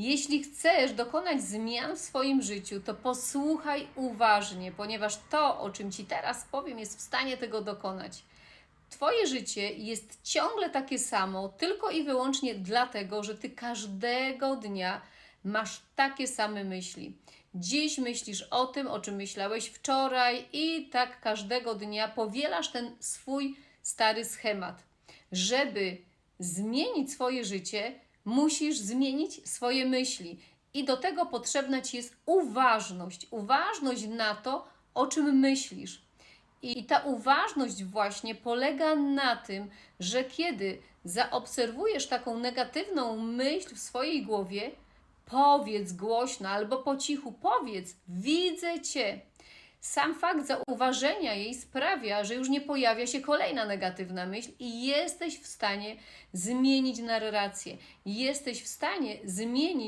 Jeśli chcesz dokonać zmian w swoim życiu, to posłuchaj uważnie, ponieważ to, o czym Ci teraz powiem, jest w stanie tego dokonać. Twoje życie jest ciągle takie samo, tylko i wyłącznie dlatego, że Ty każdego dnia masz takie same myśli. Dziś myślisz o tym, o czym myślałeś wczoraj, i tak każdego dnia powielasz ten swój stary schemat. Żeby zmienić swoje życie, musisz zmienić swoje myśli. I do tego potrzebna ci jest uważność. Uważność na to, o czym myślisz. I ta uważność właśnie polega na tym, że kiedy zaobserwujesz taką negatywną myśl w swojej głowie, powiedz głośno albo po cichu, powiedz: Widzę cię. Sam fakt zauważenia jej sprawia, że już nie pojawia się kolejna negatywna myśl i jesteś w stanie zmienić narrację. Jesteś w stanie zmienić